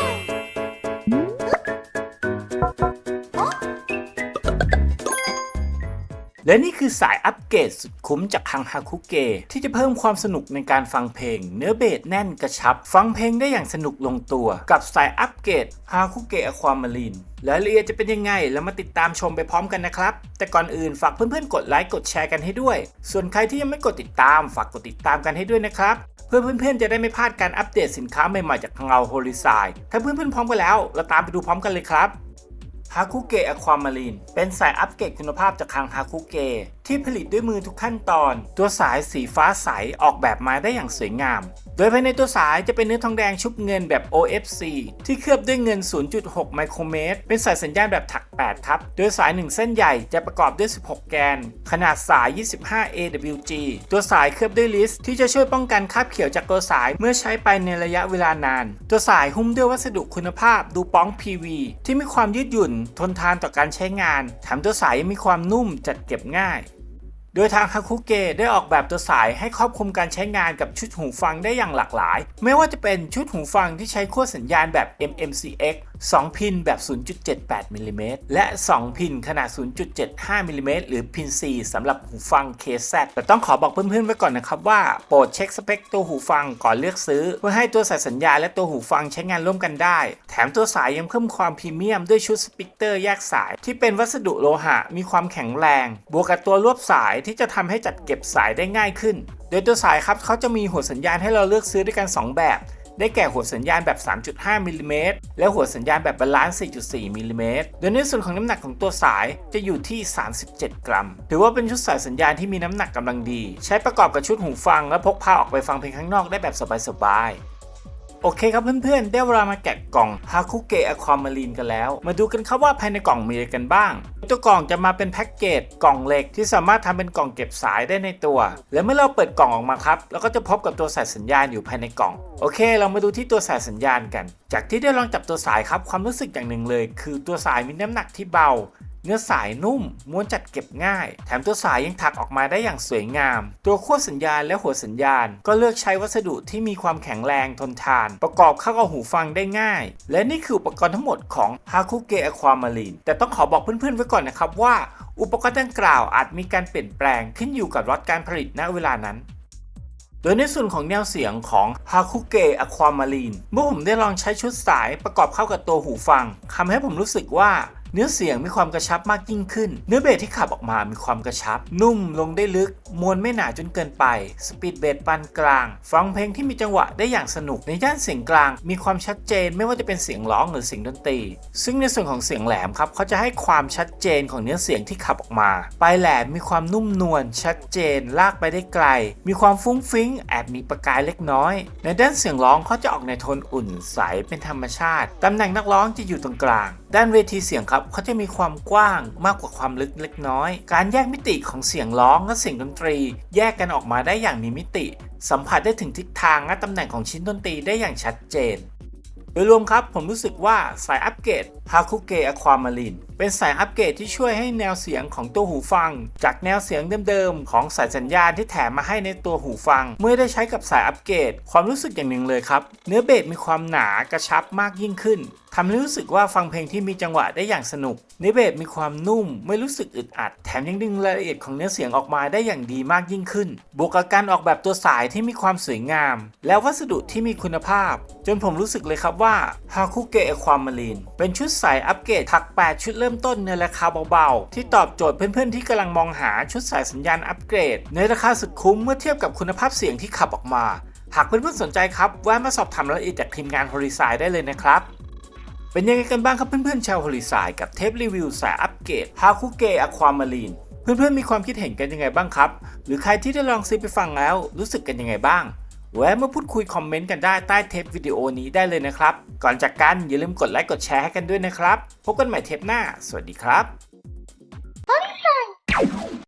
Yeah! และนี่คือสายอัปเกรดสุดคุ้มจากทางฮาคุเกะที่จะเพิ่มความสนุกในการฟังเพลง เนื้อเบสแน่นกระชับ ฟังเพลงได้อย่างสนุกลงตัว กับสายอัปเกรดฮาคุเกะอความมารีนรายละเอียดจะเป็นยังไง แล้วมาติดตามชมไปพร้อมกันนะครับ แต่ก่อนอื่นฝากเพื่อนๆ กดไลค์กดแชร์กันให้ด้วย ส่วนใครที่ยังไม่กดติดตามฝากกดติดตามกันให้ด้วยนะครับ เพื่อเพื่อนๆจะได้ไม่พลาดการอัปเดตสินค้าใหม่ๆจากทางเราโฮลิซายถ้าเพื่อนๆพร้อมกันแล้ว เราตามไปดูพร้อมกันเลยครับ ฮาคุเกะอความมารีนเป็นสายอัปเกรดคุณภาพจากทางฮาคุเกะ ที่ผลิตด้วยมือทุกขั้นตอน ตัวสายสีฟ้าใสออกแบบมาได้อย่างสวยงาม โดยภายในตัวสายจะเป็นเนื้อทองแดงชุบเงินแบบ OFC ที่เคลือบด้วยเงิน 0.6 ไมโครเมตร เป็นสายสัญญาณแบบถัก 8 ครับ โดยสาย 1 เส้นใหญ่จะประกอบด้วย 16 แกน ขนาดสาย 25 AWG ตัวสายเคลือบด้วยลิสที่จะช่วยป้องกันคราบเขียวจากตัวสายเมื่อใช้ไปในระยะเวลานาน ตัวสายหุ้มด้วยวัสดุคุณภาพดูป้อง PV ที่มีความยืดหยุ่น ทนทานต่อการใช้งาน แถมตัวสายยังมีความนุ่มจัดเก็บง่าย ดยทางฮาคุเกะได้ออกแบบตัวสายให้ครอบคลุมการใช้งานกับชุดหูฟังได้อย่างหลากหลาย ไม่ว่าจะเป็นชุดหูฟังที่ใช้ขั้วสัญญาณแบบ MMCX 2 พินแบบ 0.78มิลลิเมตรและ 2 พินขนาด 0.75มิลลิเมตรหรือพิน C สำหรับหูฟัง KZ แต่ต้องขอบอกเพื่อนๆไว้ก่อนนะครับว่าโปรดเช็คสเปคตัวหูฟังก่อนเลือกซื้อ เพื่อให้ตัวสายสัญญาณและตัวหูฟังใช้งานร่วมกันได้ แถมตัวสายยังเพิ่มความพรีเมียมด้วยชุดสปีกเตอร์แยกสาย ที่เป็นวัสดุโลหะ มีความแข็งแรง บวกกับตัวรวบสายที่ที่จะทำให้จัดเก็บสายได้ง่ายขึ้น โดยตัวสายครับเขาจะมีหัวสัญญาณให้เราเลือกซื้อด้วยกัน 2 แบบ ได้แก่หัวสัญญาณแบบ 3.5มิลลิเมตรและหัวสัญญาณแบบบาลานซ์ 4.4มิลลิเมตรโดยในส่วนของน้ำหนักของตัวสายจะอยู่ที่ 37 กรัม ถือว่าเป็นชุดสายสัญญาณที่มีน้ำหนักกำลังดี ใช้ประกอบกับชุดหูฟังและพกพาออกไปฟังเพลงข้างนอกได้แบบสบายๆ โอเคครับเพื่อนๆ ได้เวลามาแกะกล่องฮาคุเกะอความมารีนกันแล้ว มาดูกันครับว่าภายในกล่องมีอะไรกันบ้าง ตัวกล่องจะมาเป็นแพ็กเกจกล่องเหล็กที่สามารถทำเป็นกล่องเก็บสายได้ในตัว และเมื่อเราเปิดกล่องออกมาครับเราก็จะพบกับตัวสายสัญญาณอยู่ภายในกล่อง โอเค เรามาดูที่ตัวสายสัญญาณกัน จากที่ได้ลองจับตัวสายครับความรู้สึกอย่างหนึ่งเลย คือตัวสายมีน้ำหนักที่เบา เนื้อสายนุ่ม ม้วนจัดเก็บง่าย แถมตัวสายยังถักออกมาได้อย่างสวยงาม ตัวขั้วสัญญาณและหัวสัญญาณ ก็เลือกใช้วัสดุที่มีความแข็งแรงทนทาน ประกอบเข้ากับหูฟังได้ง่าย และนี่คืออุปกรณ์ทั้งหมดของ h a k u g e Aquamarine แต่ต้องขอบอกเพื่อนๆไว้ก่อนนะครับว่า อุปกรณ์ดังกล่าวอาจมีการเปลี่ยนแปลงขึ้นอยู่กับรถการผลิตณเวลานั้นโดยในส่วนของแนวเสียงของ Hakuge Aquamarine เมื่อผมได้ลองใช้ชุดสายประกอบเข้ากับตัวหูฟังทำให้ผมรู้สึกว่า เนื้อเสียงมีความกระชับมากยิ่งขึ้น เนื้อเบสที่ขับออกมามีความกระชับ นุ่มลงได้ลึก มวลไม่หนาจนเกินไป สปีดเบสปานกลาง ฟังเพลงที่มีจังหวะได้อย่างสนุก ในย่านเสียงกลาง มีความชัดเจนไม่ว่าจะเป็นเสียงร้องหรือเสียงดนตรี ซึ่งในส่วนของเสียงแหลมครับเขาจะให้ความชัดเจนของเนื้อเสียงที่ขับออกมา ปลายแหลมมีความนุ่มนวลชัดเจน ลากไปได้ไกล มีความฟุ้งฟิ้งแอบมีประกายเล็กน้อย ในด้านเสียงร้องเขาจะออกในโทนอุ่นใสเป็นธรรมชาติตำแหน่งนักร้องจะอยู่ตรงกลาง ด้านเวทีเสียงครับเขาจะมีความกว้างมากกว่าความลึกเล็กน้อย การแยกมิติของเสียงร้องและเสียงดนตรี แยกกันออกมาได้อย่างมีมิติ สัมผัสได้ถึงทิศทางและตำแหน่งของชิ้นดนตรีได้อย่างชัดเจน โดยรวมครับผมรู้สึกว่าสายอัปเกรดฮาคุเกะอความาริน เป็นสายอัปเกรดที่ช่วยให้แนวเสียงของตัวหูฟัง จากแนวเสียงเดิมๆ ของสายสัญญาณที่แถมมาให้ในตัวหูฟัง เมื่อได้ใช้กับสายอัปเกรด ความรู้สึกอย่างหนึ่งเลยครับ เนื้อเบสมีความหนากระชับมากยิ่งขึ้นทำให้รู้สึกว่าฟังเพลงที่มีจังหวะได้อย่างสนุก เนื้อเบสมีความนุ่ม ไม่รู้สึกอึดอัด แถมยังดึงรายละเอียดของเนื้อเสียงออกมาได้อย่างดีมากยิ่งขึ้น บวกกับการออกแบบตัวสายที่มีความสวยงาม และวัสดุที่มีคุณภาพ จนผมรู้สึกเลยครับว่า Hakuge Aquamarine เป็นชุดสายอัปเกรดถัก 8 ชุดเริ่มริ่มต้นในราคาเบาๆ ที่ตอบโจทย์เพื่อนๆที่กำลังมองหาชุดสายสัญญาณอัปเกรด ในราคาสุดคุ้มเมื่อเทียบกับคุณภาพเสียงที่ขับออกมา หากเพื่อนๆสนใจครับแวะมาสอบถามรายละเอียดจากทีมงาน Horizon ได้เลยนะครับเป็นยังไงกันบ้างครับเพื่อนๆชาว Horizon กับเทปรีวิวสายอัปเกรด Hakuge Aquamarine เพื่อนๆมีความคิดเห็นกันยังไงบ้างครับ หรือใครที่ได้ลองซื้อไปฟังแล้วรู้สึกกันยังไงบ้าง แวะมาพูดคุยคอมเมนต์กันได้ใต้เทปวิดีโอนี้ได้เลยนะครับ ก่อนจากกันอย่าลืมกดไลค์กดแชร์ให้กันด้วยนะครับ พบกันใหม่เทปหน้า สวัสดีครับ